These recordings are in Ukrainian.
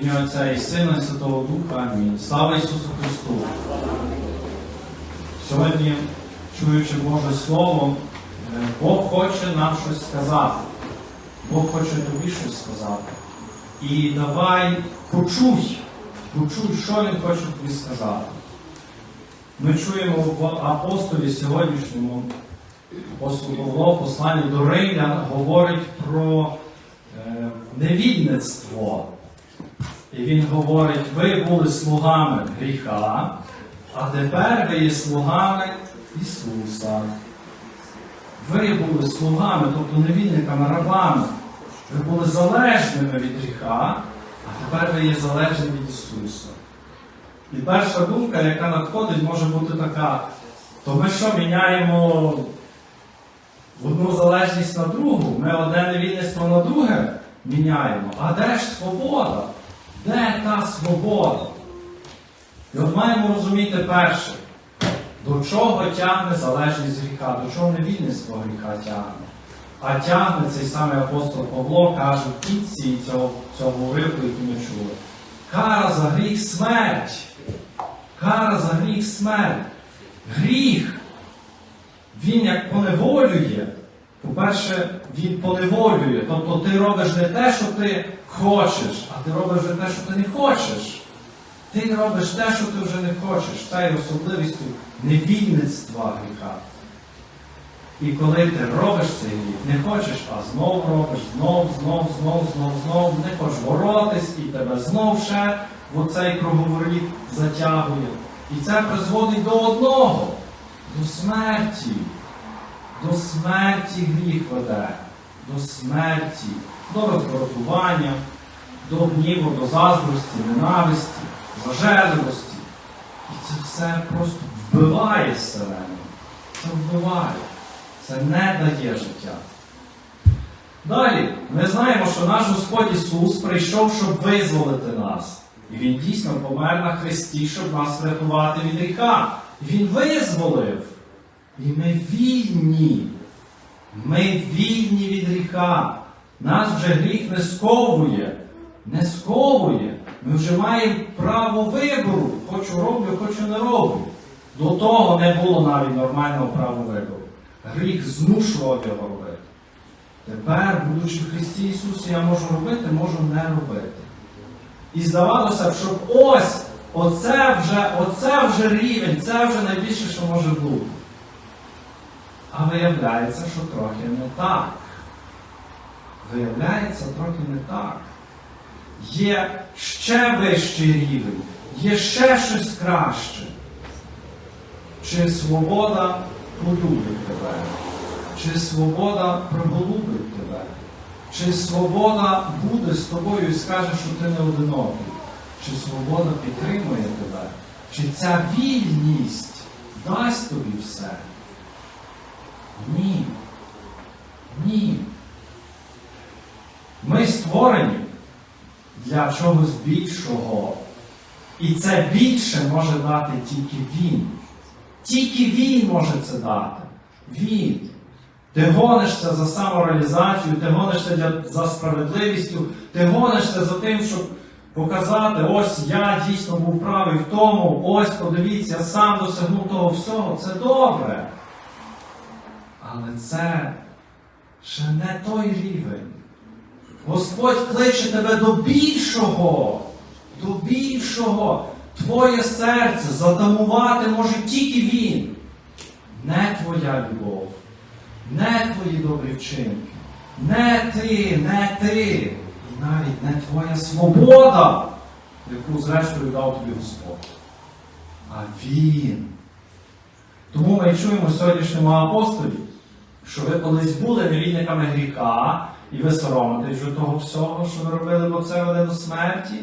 Ім'я Отця і Сина, і Святого Духа. Амінь. Слава Ісусу Христу! Сьогодні, чуючи Боже Слово, е, Бог хоче нам щось сказати. Бог хоче тобі щось сказати. І давай почуй, почуй, що Він хоче тобі сказати. Ми чуємо в апостолі сьогоднішньому, апостол Павло, в посланні до Римлян, говорить про е, невільництво. І він говорить, ви були слугами гріха, а тепер ви є слугами Ісуса. Ви були слугами, тобто невільниками, рабами. Ви були залежними від гріха, а тепер ви є залежні від Ісуса. І перша думка, яка надходить, може бути така, то ми що міняємо одну залежність на другу, ми одне невільництво на друге міняємо. А де ж свобода? Де та свобода? І от маємо розуміти перше, до чого тягне залежність гріха, до чого невільництво гріха тягне. А тягне цей самий апостол Павло каже в кінці цього, цього уривку, який ми чули. Кара за гріх смерть. Кара за гріх смерть. Гріх. Він як поневолює. По-перше, він поневолює. Тобто ти робиш не те, що ти хочеш, а ти робиш вже те, що ти не хочеш. Ти робиш те, що ти вже не хочеш. Це є особливістю невільництва гріха. І коли ти робиш цей гріх, не хочеш, а знов робиш, знов, знов, знов, знов, знов, не хочеш боротись, і тебе знов ще в оцей круговоріт затягує. І це призводить до одного, до смерті. До смерті гріх веде, до смерті, до роздратування, до гніву, до заздрості, ненависті, зажерливості. І це все просто вбиває вселену. Це вбиває. Це не дає життя. Далі, ми знаємо, що наш Господь Ісус прийшов, щоб визволити нас. І Він дійсно помер на Христі, щоб нас врятувати від гріха. Він визволив. І ми вільні. Ми вільні від гріха. Нас вже гріх не сковує. Не сковує. Ми вже маємо право вибору. Хочу роблю, хочу не роблю. До того не було навіть нормального права вибору. Гріх змушував його робити. Тепер, будучи в Христі Ісусі, я можу робити, можу не робити. І здавалося б, що ось оце вже, оце вже рівень, це вже найбільше, що може бути. А виявляється, що трохи не так. Виявляється, трохи не так. Є ще вищий рівень, є ще щось краще. Чи свобода полюбить тебе? Чи свобода проголубить тебе? Чи свобода буде з тобою і скаже, що ти не одинокий? Чи свобода підтримує тебе? Чи ця вільність дасть тобі все? Ні. Ні. Ми створені для чогось більшого. І це більше може дати тільки Він. Тільки Він може це дати. Він. Ти гонишся за самореалізацію, ти гонишся для, за справедливістю, ти гонишся за тим, щоб показати, ось я дійсно був правий в тому, ось подивіться, я сам досягнув того всього. Це добре. Але це ще не той рівень. Господь кличе тебе до більшого, до більшого. Твоє серце затамувати може тільки Він. Не твоя любов, не твої добрі вчинки, не ти, не ти, і навіть не твоя свобода, яку зрештою дав тобі Господь. А Він. Тому ми чуємо сьогоднішньому апостолі, що ви колись були невільниками гріха, і ви соромитесь вже того всього, що ви робили, бо це веде до смерті.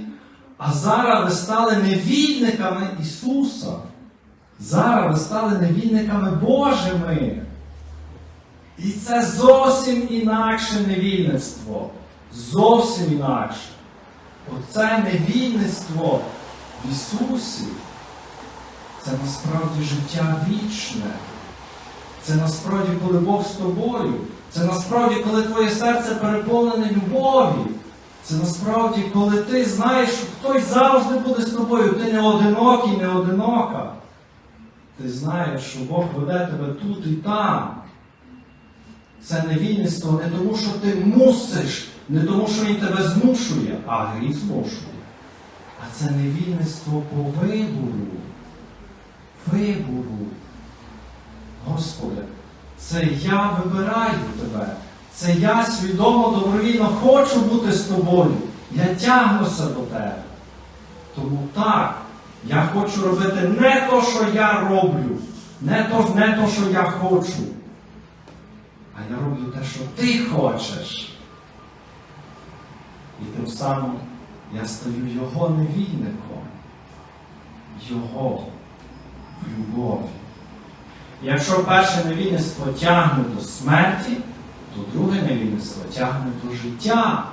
А зараз ви стали невільниками Ісуса. Зараз ви стали невільниками Божими. І це зовсім інакше невільництво. Зовсім інакше. Оце невільництво в Ісусі. Це насправді життя вічне. Це насправді, коли Бог з тобою. Це насправді, коли твоє серце переповнене любов'ю. Це насправді, коли ти знаєш, що хтось завжди буде з тобою, ти не одинокий, не одинока. Ти знаєш, що Бог веде тебе тут і там. Це невільництво не тому, що ти мусиш, не тому, що він тебе змушує, а гріх змушує. А це невільництво по вибору. Вибору. Господи, це я вибираю тебе. Це я свідомо добровільно хочу бути з тобою. Я тягнуся до тебе. Тому так, я хочу робити не то, що я роблю, не то, не то, що я хочу. А я роблю те, що ти хочеш. І тим самим я стаю його невільником, його в любові. Якщо перше невільництво тягне до смерті, то друге невільництво тягне до життя.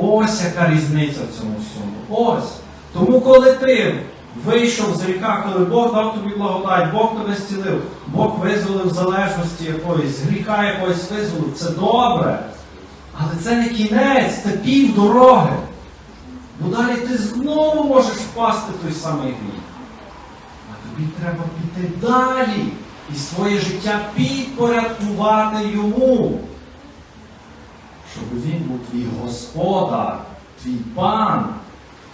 Ось яка різниця в цьому всьому. Ось. Тому, коли ти вийшов з гріха, коли Бог дав тобі благодать, Бог тебе зцілив, Бог визволив залежності якоїсь, гріха якоїсь визволив, це добре. Але це не кінець, це пів дороги. Бо далі ти знову можеш впасти в той самий гріх. А тобі треба піти далі і своє життя підпорядкувати йому. Щоб він був твій господар, твій пан,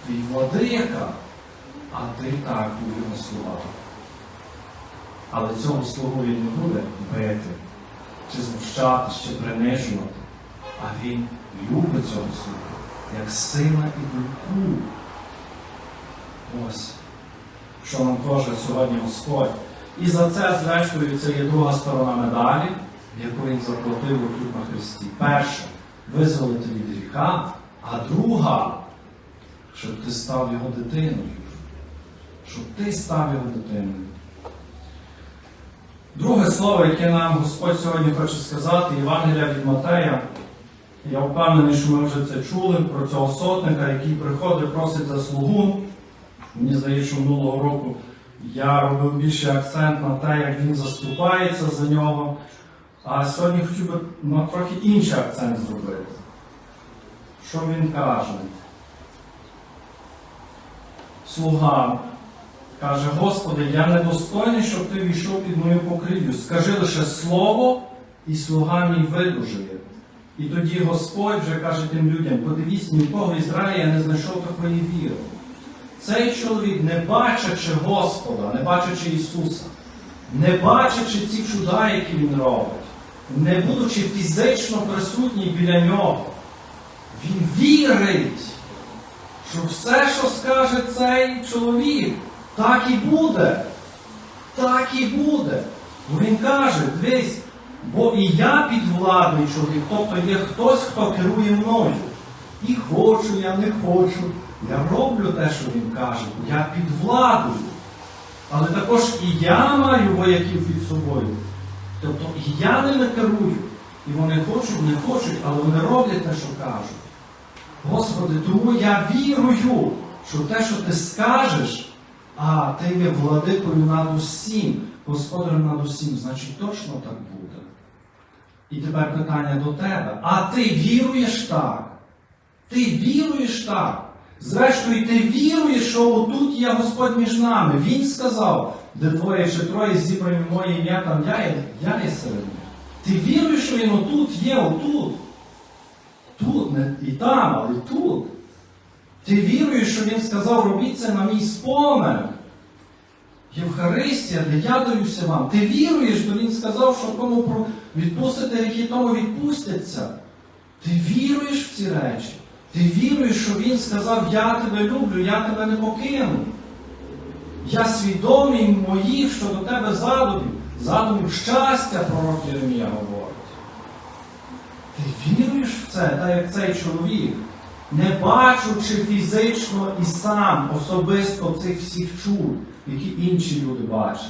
твій владика, а ти так був його слуга. Але цього слугу він не буде бити, чи знущати, чи принижувати. А він любить цього слугу, як сина і доньку. Ось, що нам каже сьогодні Господь. І за це, зрештою, це є друга сторона медалі, яку він заплатив тут на Христі. Перше, визволити від гріха, а друга, щоб ти став його дитиною. Щоб ти став його дитиною. Друге слово, яке нам Господь сьогодні хоче сказати, Євангелія від Матея. Я впевнений, що ми вже це чули про цього сотника, який приходить, просить за слугу. Мені здається, що минулого року я робив більше акцент на те, як він заступається за нього. А сьогодні хотів би на трохи інший акцент зробити. Що він каже? Слуга каже, Господи, я недостойний, щоб ти війшов під мою покрівлю. Скажи лише слово, і слуга мій видужує. І тоді Господь вже каже тим людям, подивіться, нікого в я не знайшов такої віри. Цей чоловік, не бачачи Господа, не бачачи Ісуса, не бачачи ці чуда, які Він робить, не будучи фізично присутній біля нього, він вірить, що все, що скаже цей чоловік, так і буде. Так і буде. Бо він каже, дивись, бо і я підвладний чоловік, тобто є хтось, хто керує мною. І хочу, я не хочу. Я роблю те, що він каже, я під владою. Але також і я маю вояків під собою. Тобто і я ними керую. І вони хочуть, не хочуть, але вони роблять те, що кажуть. Господи, тому я вірую, що те, що ти скажеш, а ти є владикою над усім, господарем над усім, значить точно так буде. І тепер питання до тебе. А ти віруєш так? Ти віруєш так? Зрештою, ти віруєш, що отут є Господь між нами. Він сказав, де двоє чи троє зібрані моє ім'я, там я є, я є серед них. Ти віруєш, що він отут є, отут. Тут, не і там, але тут. Ти віруєш, що він сказав, робіть це на мій спомин. Євхаристія, де я даюся вам. Ти віруєш, то він сказав, що кому відпустите гріхи, тому відпустяться. Ти віруєш в ці речі. Ти віруєш, що він сказав, я тебе люблю, я тебе не покину. Я свідомий моїх щодо тебе задумів. Задумів щастя, пророк Єремія говорить. Ти віруєш в це, так як цей чоловік, не бачучи фізично і сам особисто цих всіх чуд, які інші люди бачать.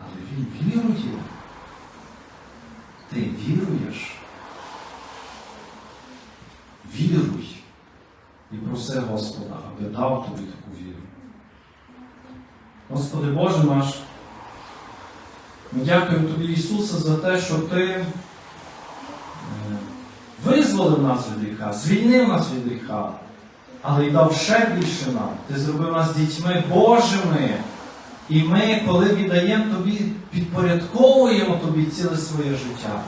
Але він вірує. Ти віруєш? Віруй і проси Господа, аби дав тобі таку віру. Господи Боже наш, ми дякуємо Тобі, Ісусе, за те, що Ти е, визволив нас від гріха, звільнив нас від гріха, але й дав ще більше нам. Ти зробив нас дітьми Божими. І ми, коли віддаємо тобі, підпорядковуємо тобі ціле своє життя.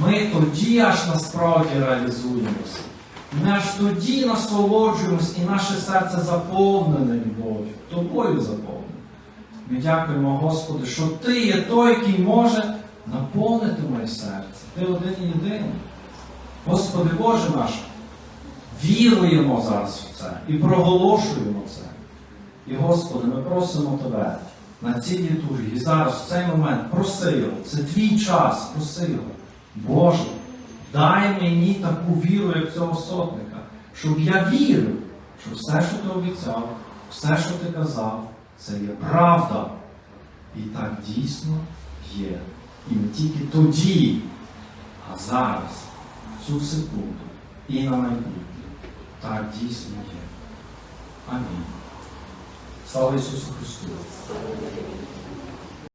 Ми тоді аж насправді реалізуємося. Аж тоді насолоджуємось, і наше серце заповнене любов'ю, тобою заповнене. Ми дякуємо, Господи, що Ти є той, який може наповнити моє серце. Ти один і єдиний. Господи Боже наш, віруємо зараз в це і проголошуємо це. І, Господи, ми просимо Тебе на цій літургії, зараз, в цей момент, просило, це твій час, просило. Боже, дай мені таку віру, як цього сотника, щоб я вірив, що все, що ти обіцяв, все, що ти казав, це є правда. І так дійсно є. І не тільки тоді, а зараз, в цю секунду і на майбутнє. Так дійсно є. Амінь. Слава Ісусу Христу!